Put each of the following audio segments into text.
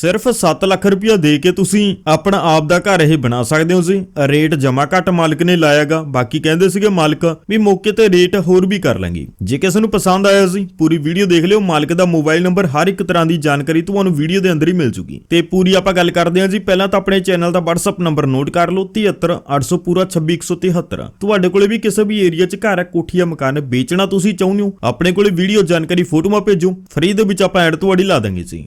ਸਿਰਫ 7 ਲੱਖ ਰੁਪਇਆ ਦੇ ਕੇ ਤੁਸੀਂ ਆਪਣਾ ਆਪ ਦਾ ਘਰ ਇਹ ਬਣਾ ਸਕਦੇ ਹੋ ਜੀ। ਰੇਟ ਜਮਾ ਘੱਟ ਮਾਲਕ ਨੇ ਲਾਇਆਗਾ। ਬਾਕੀ ਕਹਿੰਦੇ ਸੀਗੇ ਮਾਲਕ ਵੀ ਮੌਕੇ ਤੇ ਰੇਟ ਹੋਰ ਵੀ ਕਰ ਲਾਂਗੇ। ਜੇ ਕਿਸੇ ਨੂੰ ਪਸੰਦ ਆਇਆ ਸੀ ਪੂਰੀ ਵੀਡੀਓ ਦੇਖ ਲਿਓ। ਮਾਲਕ ਦਾ ਮੋਬਾਈਲ ਨੰਬਰ ਹਰ ਇੱਕ ਤਰ੍ਹਾਂ ਦੀ ਜਾਣਕਾਰੀ ਤੁਹਾਨੂੰ ਵੀਡੀਓ ਦੇ ਅੰਦਰ ਹੀ ਮਿਲ ਜੂਗੀ। ਤੇ ਪੂਰੀ ਆਪਾਂ ਗੱਲ ਕਰਦੇ ਹਾਂ ਜੀ। ਪਹਿਲਾਂ ਤਾਂ ਆਪਣੇ ਚੈਨਲ ਦਾ WhatsApp ਨੰਬਰ ਨੋਟ ਕਰ ਲਓ। 73800 ਪੂਰਾ 26173 ਤੁਹਾਡੇ ਕੋਲੇ ਵੀ ਕਿਸੇ ਵੀ ਏਰੀਆ 'ਚ ਘਰ ਹੈ ਕੋਠੀ ਜਾਂ ਮਕਾਨ ਵੇਚਣਾ ਤੁਸੀਂ ਚਾਹੁੰਦੇ ਹੋ, ਆਪਣੇ ਕੋਲੇ ਵੀਡੀਓ ਜਾਣਕਾਰੀ ਫੋਟੋਆਂ ਭੇਜੋ। ਫ੍ਰੀ ਦੇ ਵਿੱਚ ਆਪਾਂ ਐਡ ਤੁਹਾਡੀ ਲਾ ਦਾਂਗੇ ਜੀ।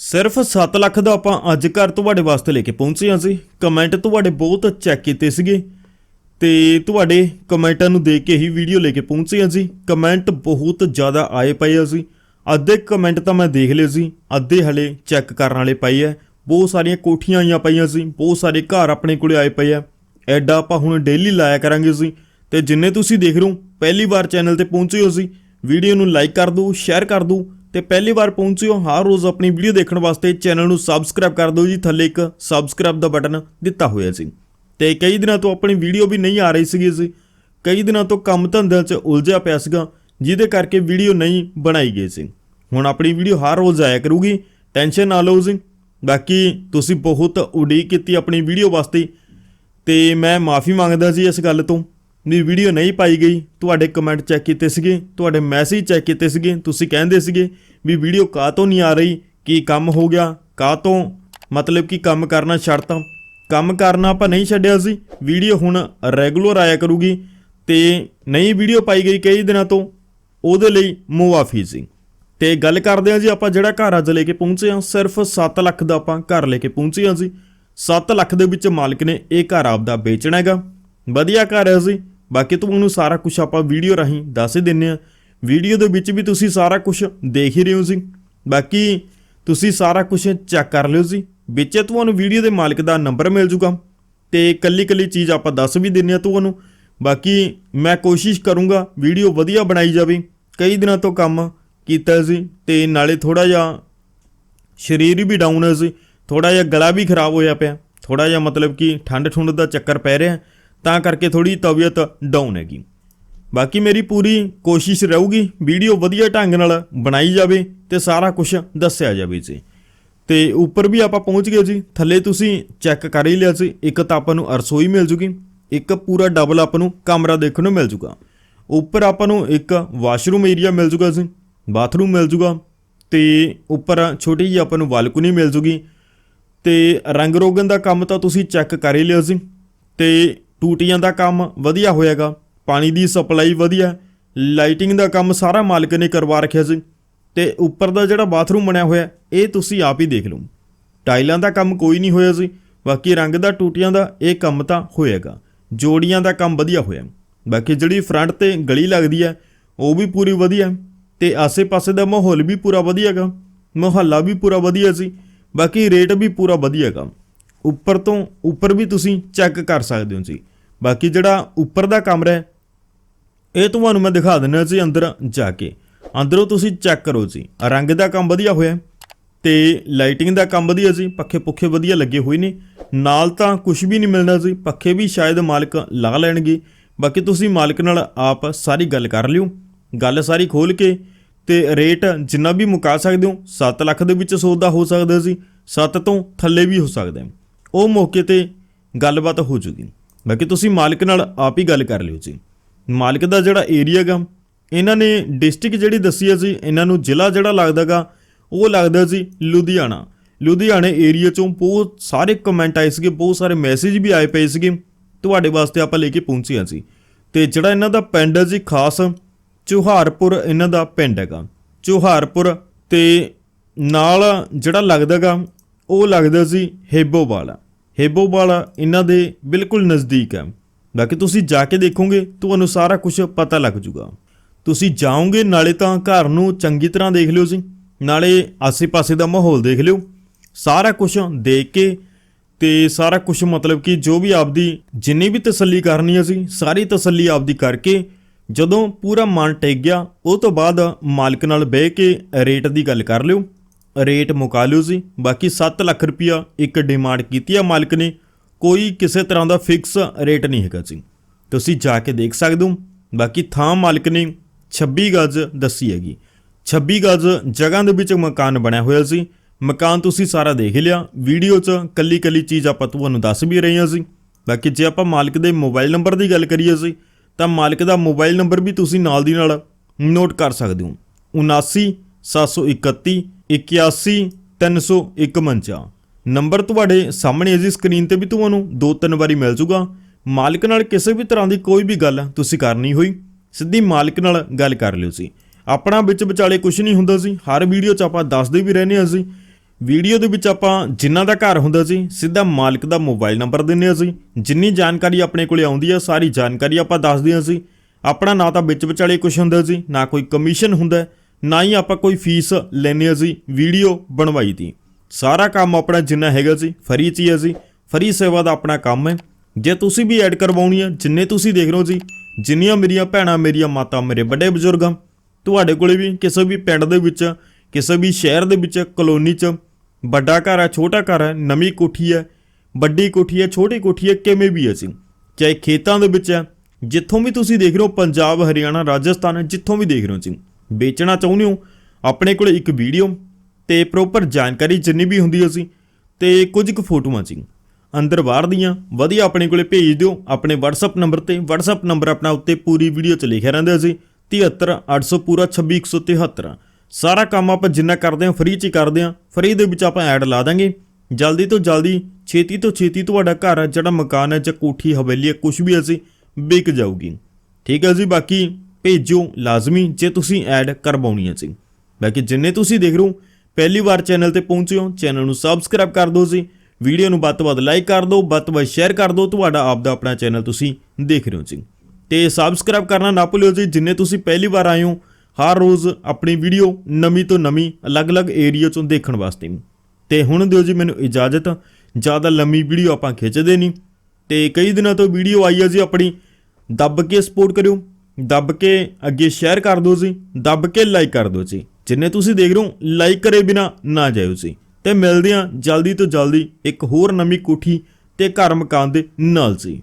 ਸਿਰਫ 7 ਲੱਖ ਦਾ ਆਪਾਂ ਅੱਜ ਘਰ ਤੁਹਾਡੇ ਵਾਸਤੇ ਲੈ ਕੇ ਪਹੁੰਚੇ ਹਾਂ ਸੀ ਕਮੈਂਟ ਤੁਹਾਡੇ ਬਹੁਤ ਚੈੱਕ ਕੀਤੇ ਸੀਗੇ। ਤੇ ਤੁਹਾਡੇ ਕਮੈਂਟਾਂ ਨੂੰ ਦੇਖ ਕੇ ਹੀ ਵੀਡੀਓ ਲੈ ਕੇ ਪਹੁੰਚੇ ਹਾਂ ਜੀ। ਕਮੈਂਟ ਬਹੁਤ ਜ਼ਿਆਦਾ ਆਏ ਪਏ ਆ ਸੀ ਅੱਧੇ ਕਮੈਂਟ ਤਾਂ ਮੈਂ ਦੇਖ ਲਏ ਸੀ ਅੱਧੇ ਹਲੇ ਚੈੱਕ ਕਰਨ ਵਾਲੇ ਪਏ ਆ। ਬਹੁਤ ਸਾਰੀਆਂ ਕੋਠੀਆਂ ਆਈਆਂ ਪਈਆਂ ਸੀ ਬਹੁਤ ਸਾਰੇ ਘਰ ਆਪਣੇ ਕੋਲੇ ਆਏ ਪਏ ਆ। ਐਡਾ ਆਪਾਂ ਹੁਣ ਡੇਲੀ ਲਾਇਆ ਕਰਾਂਗੇ ਸੀ ਤੇ ਜਿੰਨੇ ਤੁਸੀਂ ਦੇਖ ਰਹੇ ਹੋ, ਪਹਿਲੀ ਵਾਰ ਚੈਨਲ ਤੇ ਪਹੁੰਚੇ ਹੋ ਸੀ ਵੀਡੀਓ ਨੂੰ ਲਾਈਕ ਕਰ ਦਿਓ ਸ਼ੇਅਰ ਕਰ ਦਿਓ। ਤੇ ਪਹਿਲੀ ਵਾਰ ਪਹੁੰਚੇ ਹੋ, ਹਰ ਰੋਜ਼ ਆਪਣੀ ਵੀਡੀਓ ਦੇਖਣ ਵਾਸਤੇ ਚੈਨਲ ਨੂੰ ਸਬਸਕ੍ਰਾਈਬ ਕਰ ਦਿਓ ਜੀ। ਥੱਲੇ ਇੱਕ ਸਬਸਕ੍ਰਾਈਬ ਦਾ ਬਟਨ ਦਿੱਤਾ ਹੋਇਆ ਸੀ। ਤੇ ਕਈ ਦਿਨਾਂ ਤੋਂ ਆਪਣੀ ਵੀਡੀਓ ਵੀ ਨਹੀਂ ਆ ਰਹੀ ਸੀਗੀ ਸੀ ਕਈ ਦਿਨਾਂ ਤੋਂ ਕੰਮ ਧੰਦਿਆਂ 'ਚ ਉਲਝਿਆ ਪਿਆ ਸੀਗਾ, ਜਿਹਦੇ ਕਰਕੇ ਵੀਡੀਓ ਨਹੀਂ ਬਣਾਈ ਗਈ ਸੀ। ਹੁਣ ਆਪਣੀ ਵੀਡੀਓ ਹਰ ਰੋਜ਼ ਆਇਆ ਕਰੂਗੀ। ਟੈਨਸ਼ਨ ਨਾ ਲਓ ਜੀ। ਬਾਕੀ ਤੁਸੀਂ ਬਹੁਤ ਉਡੀਕ ਕੀਤੀ ਆਪਣੀ ਵੀਡੀਓ ਵਾਸਤੇ। ਤੇ ਮੈਂ ਮਾਫੀ ਮੰਗਦਾ ਸੀ ਇਸ ਗੱਲ ਤੋਂ। ਵੀ ਵੀਡੀਓ ਨਹੀਂ ਪਾਈ ਗਈ। ਤੁਹਾਡੇ ਕਮੈਂਟ ਚੈੱਕ ਕੀਤੇ ਸੀਗੇ, ਤੁਹਾਡੇ ਮੈਸੇਜ ਚੈੱਕ ਕੀਤੇ ਸੀਗੇ, ਤੁਸੀਂ ਕਹਿੰਦੇ ਸੀਗੇ ਵੀ ਵੀਡੀਓ ਕਾਹ ਤੋਂ ਨਹੀਂ ਆ ਰਹੀ, ਕੀ ਕੰਮ ਹੋ ਗਿਆ, ਕਾਹ ਤੋਂ? ਮਤਲਬ ਕਿ ਕੰਮ ਕਰਨਾ ਛੱਡਤਾ ਕੰਮ ਕਰਨਾ ਆਪਾਂ ਨਹੀਂ ਛੱਡਿਆ ਸੀ। ਵੀਡੀਓ ਹੁਣ ਰੈਗੂਲਰ ਆਇਆ ਕਰੂਗੀ ਤੇ ਨਹੀਂ ਵੀਡੀਓ ਪਾਈ ਗਈ ਕਈ ਦਿਨਾਂ ਤੋਂ, ਉਹਦੇ ਲਈ ਮੁਆਫੀ ਸੀ। ਤੇ ਗੱਲ ਕਰਦੇ ਹਾਂ ਜੀ ਆਪਾਂ ਜਿਹੜਾ ਘਰ ਅੱਜ ਲੈ ਕੇ ਪਹੁੰਚੇ ਹਾਂ, ਸਿਰਫ 7 ਲੱਖ ਦਾ ਆਪਾਂ ਘਰ ਲੈ ਕੇ ਪਹੁੰਚੇ ਹਾਂ ਜੀ। 7 ਲੱਖ ਦੇ ਵਿੱਚ ਮਾਲਕ ਨੇ ਇਹ ਘਰ ਆਪਦਾ ਵੇਚਣਾ ਹੈਗਾ। ਵਧੀਆ ਘਰ ਹੈ ਜੀ। ਬਾਕੀ ਤੁਹਾਨੂੰ ਸਾਰਾ ਕੁਝ ਆਪਾਂ ਵੀਡੀਓ ਰਾਹੀਂ ਦੱਸ ਹੀ ਦਿੰਨੇ ਆ ਵੀਡੀਓ ਦੇ ਵਿੱਚ ਵੀ ਤੁਸੀਂ ਸਾਰਾ ਕੁਝ ਦੇਖ ਹੀ ਰਹੇ ਹੋ ਸੀ ਬਾਕੀ ਤੁਸੀਂ ਸਾਰਾ ਕੁਝ ਚੈੱਕ ਕਰ ਲਿਓ ਜੀ। ਵਿੱਚ ਤੁਹਾਨੂੰ ਵੀਡੀਓ ਦੇ ਮਾਲਕ ਦਾ ਨੰਬਰ ਮਿਲ ਜੂਗਾ ਤੇ ਕੱਲੀ ਕੱਲੀ ਚੀਜ਼ ਆਪਾਂ ਦੱਸ ਵੀ ਦਿੰਨੇ ਆ ਤੁਹਾਨੂੰ। ਬਾਕੀ ਮੈਂ ਕੋਸ਼ਿਸ਼ ਕਰੂੰਗਾ ਵੀਡੀਓ ਵਧੀਆ ਬਣਾਈ ਜਾਵੇ। ਕਈ ਦਿਨਾਂ ਤੋਂ ਕੰਮ ਕੀਤਾ ਸੀ ਤੇ ਨਾਲੇ ਥੋੜਾ ਜਿਹਾ ਸਰੀਰ ਵੀ ਡਾਊਨ ਹੈ ਸੀ ਥੋੜਾ ਜਿਹਾ ਗਲਾ ਵੀ ਖਰਾਬ ਹੋਇਆ ਪਿਆ। ਥੋੜਾ ਜਿਹਾ ਮਤਲਬ ਕਿ ਠੰਡ ਠੁੰਡ ਦਾ ਚੱਕਰ ਪੈ ਰਿਹਾ। ਤਾਂ ਕਰਕੇ ਥੋੜੀ ਤਬੀਅਤ ਡਾਊਨ ਹੈਗੀ। ਬਾਕੀ ਮੇਰੀ ਪੂਰੀ ਕੋਸ਼ਿਸ਼ ਰਹੂਗੀ ਵੀਡੀਓ ਵਧੀਆ ਢੰਗ ਨਾਲ ਬਣਾਈ ਜਾਵੇ ਤੇ ਸਾਰਾ ਕੁਝ ਦੱਸਿਆ ਜਾਵੇ ਜੀ। ਤੇ ਉੱਪਰ ਵੀ ਆਪਾਂ ਪਹੁੰਚ ਗਏ ਜੀ। ਥੱਲੇ ਤੁਸੀਂ ਚੈੱਕ ਕਰ ਹੀ ਲਿਆ ਸੀ ਇੱਕ ਤਾਂ ਆਪਾਂ ਨੂੰ ਰਸੋਈ ਮਿਲ ਜੂਗੀ, ਇੱਕ ਪੂਰਾ ਡਬਲ ਆਪਾਂ ਨੂੰ ਕਮਰਾ ਦੇਖਣ ਨੂੰ ਮਿਲ ਜੂਗਾ। ਉੱਪਰ ਆਪਾਂ ਨੂੰ ਇੱਕ ਵਾਸ਼ਰੂਮ ਏਰੀਆ ਮਿਲ ਜੂਗਾ ਜੀ ਬਾਥਰੂਮ ਮਿਲ ਜੂਗਾ ਤੇ ਉੱਪਰ ਛੋਟੀ ਜਿਹੀ ਆਪਾਂ ਨੂੰ ਬਾਲਕਨੀ ਮਿਲ ਜੂਗੀ। ਤੇ ਰੰਗ ਰੋਗਨ ਦਾ ਕੰਮ ਤਾਂ ਤੁਸੀਂ ਚੈੱਕ ਕਰ ਹੀ ਲਿਆ ਸੀ ਤੇ ਟੂਟੀਆਂ ਦਾ ਕੰਮ ਵਧੀਆ ਹੋਏਗਾ ਪਾਣੀ ਦੀ ਸਪਲਾਈ ਵਧੀਆ, ਲਾਈਟਿੰਗ ਦਾ ਕੰਮ ਸਾਰਾ ਮਾਲਕ ਨੇ ਕਰਵਾ ਰੱਖਿਆ ਸੀ, ਤੇ ਉੱਪਰ ਦਾ ਜਿਹੜਾ ਬਾਥਰੂਮ ਬਣਿਆ ਹੋਇਆ, ਇਹ ਤੁਸੀਂ ਆਪ ਹੀ ਦੇਖ ਲਓ। ਟਾਈਲਾਂ ਦਾ ਕੰਮ ਕੋਈ ਨਹੀਂ ਹੋਇਆ ਸੀ, ਬਾਕੀ ਰੰਗ ਦਾ ਟੂਟੀਆਂ ਦਾ ਇਹ ਕੰਮ ਤਾਂ ਹੋਏਗਾ ਜੋੜੀਆਂ ਦਾ ਕੰਮ ਵਧੀਆ ਹੋਇਆ। ਬਾਕੀ ਜਿਹੜੀ ਫਰੰਟ ਤੇ ਗਲੀ ਲੱਗਦੀ ਹੈ, ਉਹ ਵੀ ਪੂਰੀ ਵਧੀਆ, ਤੇ ਆਸੇ-ਪਾਸੇ ਦਾ ਮਾਹੌਲ ਵੀ ਪੂਰਾ ਵਧੀਆ ਹੈਗਾ ਮੁਹੱਲਾ ਵੀ ਪੂਰਾ ਵਧੀਆ ਸੀ, ਬਾਕੀ ਰੇਟ ਵੀ ਪੂਰਾ ਵਧੀਆ ਹੈਗਾ ਉੱਪਰ ਤੋਂ ਉੱਪਰ ਵੀ ਤੁਸੀਂ ਚੈੱਕ ਕਰ ਸਕਦੇ ਹੋ ਜੀ। ਬਾਕੀ ਜਿਹੜਾ ਉੱਪਰ ਦਾ ਕਮਰਾ ਹੈ, ਇਹ ਤੁਹਾਨੂੰ ਮੈਂ ਦਿਖਾ ਦਿੰਦਾ ਜੀ ਅੰਦਰ ਜਾ ਕੇ। ਅੰਦਰੋਂ ਤੁਸੀਂ ਚੈੱਕ ਕਰੋ ਜੀ। ਰੰਗ ਦਾ ਕੰਮ ਵਧੀਆ ਹੋਇਆ ਹੈ ਤੇ ਲਾਈਟਿੰਗ ਦਾ ਕੰਮ ਵਧੀਆ ਜੀ। ਪੱਖੇ ਪੁੱਖੇ ਵਧੀਆ ਲੱਗੇ ਹੋਏ ਨੇ। ਨਾਲ ਤਾਂ ਕੁਝ ਵੀ ਨਹੀਂ ਮਿਲਣਾ ਸੀ ਪੱਖੇ ਵੀ ਸ਼ਾਇਦ ਮਾਲਕ ਲਾ ਲੈਣਗੇ। ਬਾਕੀ ਤੁਸੀਂ ਮਾਲਕ ਨਾਲ ਆਪ ਸਾਰੀ ਗੱਲ ਕਰ ਲਿਓ। ਗੱਲ ਸਾਰੀ ਖੋਲ ਕੇ ਤੇ ਰੇਟ ਜਿੰਨਾ ਵੀ ਮੁਕਾ ਸਕਦੇ ਹੋ 7 ਲੱਖ ਦੇ ਵਿੱਚ ਸੌਦਾ ਹੋ ਸਕਦਾ ਸੀ 7 ਤੋਂ ਥੱਲੇ ਵੀ ਹੋ ਸਕਦਾ ਹੈ। ਉਹ ਮੌਕੇ ਤੇ ਗੱਲਬਾਤ ਹੋ ਜੂਗੀ। ਬਾਕੀ ਤੁਸੀਂ ਮਾਲਕ ਨਾਲ ਆਪ ਹੀ ਗੱਲ ਕਰ ਲਿਓ ਜੀ। ਮਾਲਕ ਦਾ ਜਿਹੜਾ ਏਰੀਆ ਗਾ, ਇਹਨਾਂ ਨੇ ਡਿਸਟ੍ਰਿਕਟ ਜਿਹੜੀ ਦੱਸੀ ਹੈ ਜੀ, ਇਹਨਾਂ ਨੂੰ ਜ਼ਿਲ੍ਹਾ ਜਿਹੜਾ ਲੱਗਦਾਗਾ ਉਹ ਲੱਗਦਾ ਸੀ ਲੁਧਿਆਣਾ। ਲੁਧਿਆਣੇ ਏਰੀਆ ਚੋਂ ਬਹੁਤ ਸਾਰੇ ਕਮੈਂਟ ਆਏ ਸੀਗੇ, ਬਹੁਤ ਸਾਰੇ ਮੈਸੇਜ ਵੀ ਆਏ ਪਏ ਸੀਗੇ। ਤੁਹਾਡੇ ਵਾਸਤੇ ਆਪਾਂ ਲੈ ਕੇ ਪਹੁੰਚੇ ਹਾਂ ਜੀ। ਤੇ ਜਿਹੜਾ ਇਹਨਾਂ ਦਾ ਪਿੰਡ ਹੈ ਜੀ, ਖਾਸ ਚੋਹਾਰਪੁਰ ਇਹਨਾਂ ਦਾ ਪਿੰਡ ਹੈਗਾ। ਚੋਹਾਰਪੁਰ ਤੇ ਨਾਲ ਜਿਹੜਾ ਲੱਗਦਾਗਾ ਉਹ ਲੱਗਦਾ ਸੀ ਹੇਬੋਵਾਲ ਹੇਬੋਵਾਲ ਇਹਨਾਂ ਦੇ ਬਿਲਕੁਲ ਨਜ਼ਦੀਕ ਹੈ। ਬਾਕੀ ਤੁਸੀਂ ਜਾ ਕੇ ਦੇਖੋਗੇ, ਤੁਹਾਨੂੰ ਸਾਰਾ ਕੁਝ ਪਤਾ ਲੱਗ ਜੂਗਾ। ਤੁਸੀਂ ਜਾਓਗੇ, ਨਾਲੇ ਤਾਂ ਘਰ ਨੂੰ ਚੰਗੀ ਤਰ੍ਹਾਂ ਦੇਖ ਲਿਓ ਜੀ। ਨਾਲੇ ਆਸੇ-ਪਾਸੇ ਦਾ ਮਾਹੌਲ ਦੇਖ ਲਿਓ। ਸਾਰਾ ਕੁਝ ਦੇਖ ਕੇ ਤੇ ਸਾਰਾ ਕੁਝ ਮਤਲਬ ਕਿ ਜੋ ਵੀ ਆਪਦੀ ਜਿੰਨੀ ਵੀ ਤਸੱਲੀ ਕਰਨੀ ਹੈ ਸੀ ਸਾਰੀ ਤਸੱਲੀ ਆਪਦੀ ਕਰਕੇ ਜਦੋਂ ਪੂਰਾ ਮਨ ਟਿਕ ਗਿਆ, ਉਹ ਤੋਂ ਬਾਅਦ ਮਾਲਕ ਨਾਲ ਬਹਿ ਕੇ ਰੇਟ ਦੀ ਗੱਲ ਕਰ ਲਿਓ। ਰੇਟ ਮੁਕਾ ਲਿਓ ਸੀ ਬਾਕੀ 7 ਲੱਖ ਰੁਪਇਆ ਇੱਕ ਡਿਮਾਂਡ ਕੀਤੀ ਆ ਮਾਲਕ ਨੇ। ਕੋਈ ਕਿਸੇ ਤਰ੍ਹਾਂ ਦਾ ਫਿਕਸ ਰੇਟ ਨਹੀਂ ਹੈਗਾ ਜੀ। ਤੁਸੀਂ ਜਾ ਕੇ ਦੇਖ ਸਕਦੇ ਹੋ। ਬਾਕੀ ਥਾਂ ਮਾਲਕ ਨੇ 26 ਗਜ਼ ਦੱਸੀ ਹੈਗੀ। 26 ਗਜ਼ ਜਗ੍ਹਾ ਦੇ ਵਿੱਚ ਮਕਾਨ ਬਣਿਆ ਹੋਇਆ ਸੀ ਮਕਾਨ ਤੁਸੀਂ ਸਾਰਾ ਦੇਖ ਲਿਆ। ਵੀਡੀਓ 'ਚ ਕੱਲੀ ਕੱਲੀ ਚੀਜ਼ ਆਪਾਂ ਤੁਹਾਨੂੰ ਦੱਸ ਵੀ ਰਹੇ ਹਾਂ ਸੀ ਬਾਕੀ ਜੇ ਆਪਾਂ ਮਾਲਕ ਦੇ ਮੋਬਾਈਲ ਨੰਬਰ ਦੀ ਗੱਲ ਕਰੀਏ ਸੀ ਤਾਂ ਮਾਲਕ ਦਾ ਮੋਬਾਈਲ ਨੰਬਰ ਵੀ ਤੁਸੀਂ ਨਾਲ ਦੀ ਨਾਲ ਨੋਟ ਕਰ ਸਕਦੇ ਹੋ। 79 731 81 351 ਨੰਬਰ ਤੁਹਾਡੇ ਸਾਹਮਣੇ ਹੈ ਜੀ ਸਕਰੀਨ ਤੇ ਵੀ ਤੁਹਾਨੂੰ ਦੋ ਤਿੰਨ ਵਾਰੀ ਮਿਲ ਜੂਗਾ। ਮਾਲਕ ਨਾਲ ਕਿਸੇ ਵੀ ਤਰ੍ਹਾਂ ਦੀ ਕੋਈ ਵੀ ਗੱਲ ਤੁਸੀਂ ਕਰਨੀ ਹੋਈ, ਸਿੱਧੀ ਮਾਲਕ ਨਾਲ ਗੱਲ ਕਰ ਲਿਓ ਸੀ ਆਪਣਾ ਵਿੱਚ ਵਿਚਾਲੇ ਕੁਝ ਨਹੀਂ ਹੁੰਦਾ ਸੀ ਹਰ ਵੀਡੀਓ 'ਚ ਆਪਾਂ ਦੱਸਦੇ ਵੀ ਰਹਿੰਦੇ ਹਾਂ ਸੀ ਵੀਡੀਓ ਦੇ ਵਿੱਚ ਆਪਾਂ ਜਿਨ੍ਹਾਂ ਦਾ ਘਰ ਹੁੰਦਾ ਸੀ ਸਿੱਧਾ ਮਾਲਕ ਦਾ ਮੋਬਾਈਲ ਨੰਬਰ ਦਿੰਦੇ ਹਾਂ ਸੀ ਜਿੰਨੀ ਜਾਣਕਾਰੀ ਆਪਣੇ ਕੋਲੇ ਆਉਂਦੀ ਹੈ ਸਾਰੀ ਜਾਣਕਾਰੀ ਆਪਾਂ ਦੱਸਦੇ ਹਾਂ ਸੀ ਆਪਣਾ ਨਾ ਤਾਂ ਵਿੱਚ ਵਿਚਾਲੇ ਕੁਝ ਹੁੰਦਾ ਸੀ ਨਾ ਕੋਈ ਕਮਿਸ਼ਨ ਹੁੰਦਾ ਨਾ ਹੀ ਆਪਾਂ ਕੋਈ ਫੀਸ ਲੈਂਦੇ ਸੀ ਵੀਡੀਓ ਬਣਵਾਈ ਦੀ। ਸਾਰਾ ਕੰਮ ਆਪਣਾ ਜਿੰਨਾ ਹੈਗਾ ਸੀ ਫਰੀ ਚ ਹੀ ਹੈ ਸੀ ਫਰੀ ਸੇਵਾ ਦਾ ਆਪਣਾ ਕੰਮ ਹੈ। ਜੇ ਤੁਸੀਂ ਵੀ ਐਡ ਕਰਵਾਉਣੀ ਹੈ, ਜਿੰਨੇ ਤੁਸੀਂ ਦੇਖ ਰਹੇ ਹੋ ਜੀ, ਜਿੰਨੀਆਂ ਮੇਰੀਆਂ ਭੈਣਾਂ, ਮੇਰੀਆਂ ਮਾਤਾ, ਮੇਰੇ ਵੱਡੇ ਬਜ਼ੁਰਗਾਂ ਤੁਹਾਡੇ ਕੋਲੇ ਵੀ ਕਿਸੇ ਵੀ ਪਿੰਡ ਦੇ ਵਿੱਚ, ਕਿਸੇ ਵੀ ਸ਼ਹਿਰ ਦੇ ਵਿੱਚ, ਕਲੋਨੀ 'ਚ ਵੱਡਾ ਘਰ ਹੈ, ਛੋਟਾ ਘਰ ਹੈ, ਨਵੀਂ ਕੋਠੀ ਹੈ, ਵੱਡੀ ਕੋਠੀ ਹੈ, ਛੋਟੀ ਕੋਠੀ ਹੈ, ਕਿਵੇਂ ਵੀ ਹੈ ਸੀ ਚਾਹੇ ਖੇਤਾਂ ਦੇ ਵਿੱਚ ਹੈ, ਜਿੱਥੋਂ ਵੀ ਤੁਸੀਂ ਦੇਖ ਰਹੇ ਹੋ, ਪੰਜਾਬ, ਹਰਿਆਣਾ, ਰਾਜਸਥਾਨ, ਜਿੱਥੋਂ ਵੀ ਦੇਖ ਰਹੇ ਹੋ ਜੀ। ਵੇਚਣਾ ਚਾਹੁੰਦੇ ਹੋ? ਆਪਣੇ ਕੋਲ ਇੱਕ ਵੀਡੀਓ ਤੇ ਪ੍ਰੋਪਰ ਜਾਣਕਾਰੀ ਜਿੰਨੀ ਵੀ ਹੁੰਦੀ ਹੈ ਸੀ ਤੇ ਕੁਝ ਕੁ ਫੋਟੋਆਂ ਸੀ ਅੰਦਰ ਬਾਹਰ ਦੀਆਂ, ਵਧੀਆ ਆਪਣੇ ਕੋਲੇ ਭੇਜ ਦਿਓ। ਆਪਣੇ WhatsApp ਨੰਬਰ ਤੇ, WhatsApp ਨੰਬਰ ਆਪਣਾ ਉੱਤੇ ਪੂਰੀ ਵੀਡੀਓ 'ਚ ਲਿਖਿਆ ਰਹਿੰਦਾ ਸੀ 73 800 ਪੂਰਾ 26 173 ਸਾਰਾ ਕੰਮ ਆਪਾਂ ਜਿੰਨਾ ਕਰਦੇ ਹਾਂ ਫ੍ਰੀ 'ਚ ਹੀ ਕਰਦੇ ਹਾਂ। ਫ੍ਰੀ ਦੇ ਵਿੱਚ ਆਪਾਂ ਐਡ ਲਾ ਦਾਂਗੇ। ਜਲਦੀ ਤੋਂ ਜਲਦੀ ਛੇਤੀ ਤੋਂ ਛੇਤੀ ਤੁਹਾਡਾ ਘਰ, ਜਿਹੜਾ ਮਕਾਨ ਹੈ ਜਾਂ ਕੋਠੀ, ਹਵੇਲੀ ਹੈ ਕੁਝ ਵੀ ਅਸੀਂ ਵਿਕ ਜਾਊਗੀ। ਠੀਕ ਹੈ ਜੀ, ਬਾਕੀ ਭੇਜਿਓ ਲਾਜ਼ਮੀ ਜੇ ਤੁਸੀਂ ਐਡ ਕਰਵਾਉਣੀ ਹੈ ਜੀ ਬਾਕੀ ਜਿੰਨੇ ਤੁਸੀਂ ਦੇਖ ਰਹੇ ਹੋ, ਪਹਿਲੀ ਵਾਰ ਚੈਨਲ ਤੇ ਪਹੁੰਚਿਓ ਚੈਨਲ ਨੂੰ ਸਬਸਕ੍ਰਾਈਬ ਕਰ ਦਿਓ ਜੀ। ਵੀਡੀਓ ਨੂੰ ਵੱਧ ਤੋਂ ਵੱਧ ਲਾਈਕ ਕਰ ਦਿਓ, ਵੱਧ ਤੋਂ ਵੱਧ ਸ਼ੇਅਰ ਕਰ ਦਿਓ, ਤੁਹਾਡਾ ਆਪ ਦਾ ਆਪਣਾ ਚੈਨਲ ਤੁਸੀਂ ਦੇਖ ਰਹੇ ਹੋ ਜੀ। ਤੇ ਸਬਸਕ੍ਰਾਈਬ ਕਰਨਾ ਨਾ ਭੁੱਲਿਓ ਜੀ, ਜਿੰਨੇ ਤੁਸੀਂ ਪਹਿਲੀ ਵਾਰ ਆਏ ਹੋ, ਹਰ ਰੋਜ਼ ਆਪਣੀ ਵੀਡੀਓ ਨਵੀਂ ਤੋਂ ਨਵੀਂ ਅਲੱਗ-ਅਲੱਗ ਏਰੀਆ ਚੋਂ ਦੇਖਣ ਵਾਸਤੇ। ਤੇ ਹੁਣ ਦਿਓ ਜੀ ਮੈਨੂੰ ਇਜਾਜ਼ਤ, ਜ਼ਿਆਦਾ ਲੰਮੀ ਵੀਡੀਓ ਆਪਾਂ ਖਿੱਚਦੇ ਨਹੀਂ। ਤੇ ਕਈ ਦਿਨਾਂ ਤੋਂ ਵੀਡੀਓ ਆਈ ਹੈ ਜੀ ਆਪਣੀ, ਦੱਬ ਕੇ ਸਪੋਰਟ ਕਰਿਓ। ਦੱਬ ਕੇ ਅੱਗੇ ਸ਼ੇਅਰ ਕਰ ਦਿਓ ਜੀ, ਦੱਬ ਕੇ ਲਾਈਕ ਕਰ ਦਿਓ ਜੀ। ਜਿੰਨੇ ਤੁਸੀਂ ਦੇਖ ਰਹੇ ਹੋ ਲਾਈਕ ਕਰੇ ਬਿਨਾ ਨਾ ਜਾਇਓ ਜੀ। ਤੇ ਮਿਲਦੇ ਹਾਂ ਜਲਦੀ ਤੋਂ ਜਲਦੀ ਇੱਕ ਹੋਰ ਨਵੀਂ ਕੋਠੀ ਤੇ ਘਰ ਮਕਾਨ ਦੇ ਨਾਲ ਜੀ।